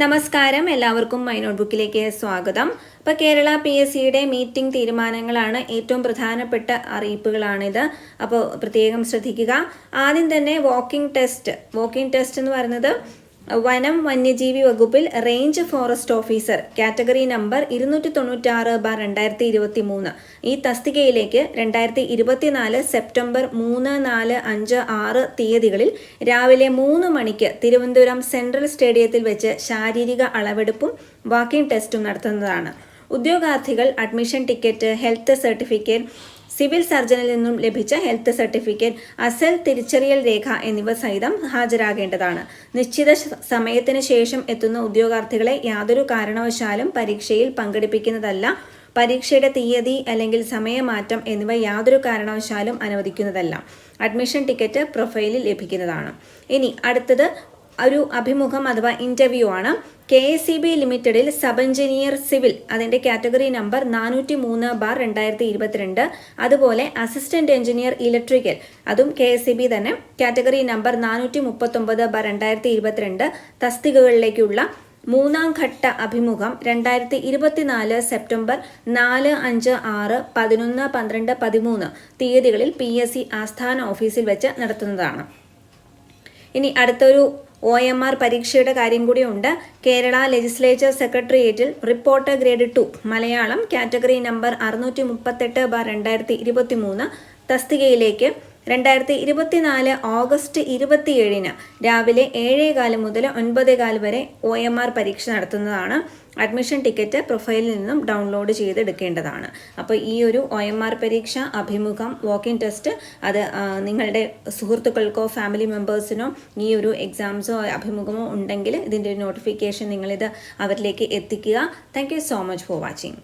നമസ്കാരം. എല്ലാവർക്കും മൈ നോട്ട്ബുക്കിലേക്ക് സ്വാഗതം. ഇപ്പോൾ കേരള പി എസ് സിയുടെ മീറ്റിംഗ് തീരുമാനങ്ങളാണ് ഏറ്റവും പ്രധാനപ്പെട്ട അറിയിപ്പുകളാണിത്. അപ്പോൾ പ്രത്യേകം ശ്രദ്ധിക്കുക. ആദ്യം തന്നെ വാക്കിംഗ് ടെസ്റ്റ് വാക്കിംഗ് ടെസ്റ്റ് എന്ന് പറയുന്നത് വനം വന്യജീവി വകുപ്പിൽ range forest officer category number ഇരുന്നൂറ്റി തൊണ്ണൂറ്റാറ് ബാർ രണ്ടായിരത്തി ഇരുപത്തി മൂന്ന് ഈ തസ്തികയിലേക്ക് രണ്ടായിരത്തി ഇരുപത്തിനാല് സെപ്റ്റംബർ മൂന്ന് നാല് അഞ്ച് ആറ് തീയതികളിൽ രാവിലെ മൂന്ന് മണിക്ക് തിരുവനന്തപുരം സെൻട്രൽ സ്റ്റേഡിയത്തിൽ വെച്ച് ശാരീരിക അളവെടുപ്പും വാക്കിംഗ് ടെസ്റ്റും നടത്തുന്നതാണ്. ഉദ്യോഗാർത്ഥികൾ admission ticket health certificate civil സർജനിൽ നിന്നും ലഭിച്ച ഹെൽത്ത് സർട്ടിഫിക്കറ്റ് അസൽ തിരിച്ചറിയൽ രേഖ എന്നിവ സഹിതം ഹാജരാകേണ്ടതാണ്. നിശ്ചിത സമയത്തിന് ശേഷം എത്തുന്ന ഉദ്യോഗാർത്ഥികളെ യാതൊരു കാരണവശാലും പരീക്ഷയിൽ പങ്കെടുപ്പിക്കുന്നതല്ല പരീക്ഷയുടെ തീയതി അല്ലെങ്കിൽ സമയമാറ്റം എന്നിവ യാതൊരു കാരണവശാലും അനുവദിക്കുന്നതല്ല. അഡ്മിഷൻ ടിക്കറ്റ് പ്രൊഫൈലിൽ ലഭിക്കുന്നതാണ്. ഇനി അടുത്തത് ഒരു അഭിമുഖം അഥവാ ഇന്റർവ്യൂ ആണ്. കെ എസ് സി ബി ലിമിറ്റഡിൽ സബ് എഞ്ചിനീയർ സിവിൽ അതിന്റെ കാറ്റഗറി നമ്പർ നാനൂറ്റി മൂന്ന് ബാർ രണ്ടായിരത്തി ഇരുപത്തിരണ്ട് അതുപോലെ അസിസ്റ്റന്റ് എഞ്ചിനീയർ ഇലക്ട്രിക്കൽ അതും കെ എസ് സി ബി തന്നെ കാറ്റഗറി നമ്പർ നാനൂറ്റി മുപ്പത്തൊമ്പത് ബാർ രണ്ടായിരത്തി ഇരുപത്തിരണ്ട് തസ്തികകളിലേക്കുള്ള മൂന്നാം ഘട്ട അഭിമുഖം രണ്ടായിരത്തി ഇരുപത്തിനാല് സെപ്റ്റംബർ നാല് അഞ്ച് ആറ് പതിനൊന്ന് പന്ത്രണ്ട് പതിമൂന്ന് തീയതികളിൽ പി എസ് സി ആസ്ഥാന ഓഫീസിൽ വെച്ച് നടത്തുന്നതാണ്. ഇനി അടുത്തൊരു ഒ എം ആർ പരീക്ഷയുടെ കാര്യം കൂടിയുണ്ട് കേരള ലെജിസ്ലേച്ചർ സെക്രട്ടേറിയറ്റിൽ reporter grade two. Malayalam category number അറുന്നൂറ്റി മുപ്പത്തെട്ട് ബാർ രണ്ടായിരത്തി ഇരുപത്തി മൂന്ന് തസ്തികയിലേക്ക് രണ്ടായിരത്തി ഇരുപത്തിനാല് ഓഗസ്റ്റ് ഇരുപത്തിയേഴിന് രാവിലെ ഏഴേകാൽ മുതൽ ഒൻപതേകാൽ വരെ ഒ എം ആർ പരീക്ഷ നടത്തുന്നതാണ്. അഡ്മിഷൻ ടിക്കറ്റ് പ്രൊഫൈലിൽ നിന്നും ഡൗൺലോഡ് ചെയ്തെടുക്കേണ്ടതാണ്. അപ്പോൾ ഈ ഒരു ഒ എം ആർ പരീക്ഷ അഭിമുഖം വാക്കിൻ ടെസ്റ്റ് അത് നിങ്ങളുടെ സുഹൃത്തുക്കൾക്കോ ഫാമിലി മെമ്പേഴ്സിനോ ഈ ഒരു എക്സാംസോ അഭിമുഖമോ ഉണ്ടെങ്കിൽ ഇതിന്റെ ഒരു നോട്ടിഫിക്കേഷൻ നിങ്ങളിത് അവരിലേക്ക് എത്തിക്കുക. Thank so much for watching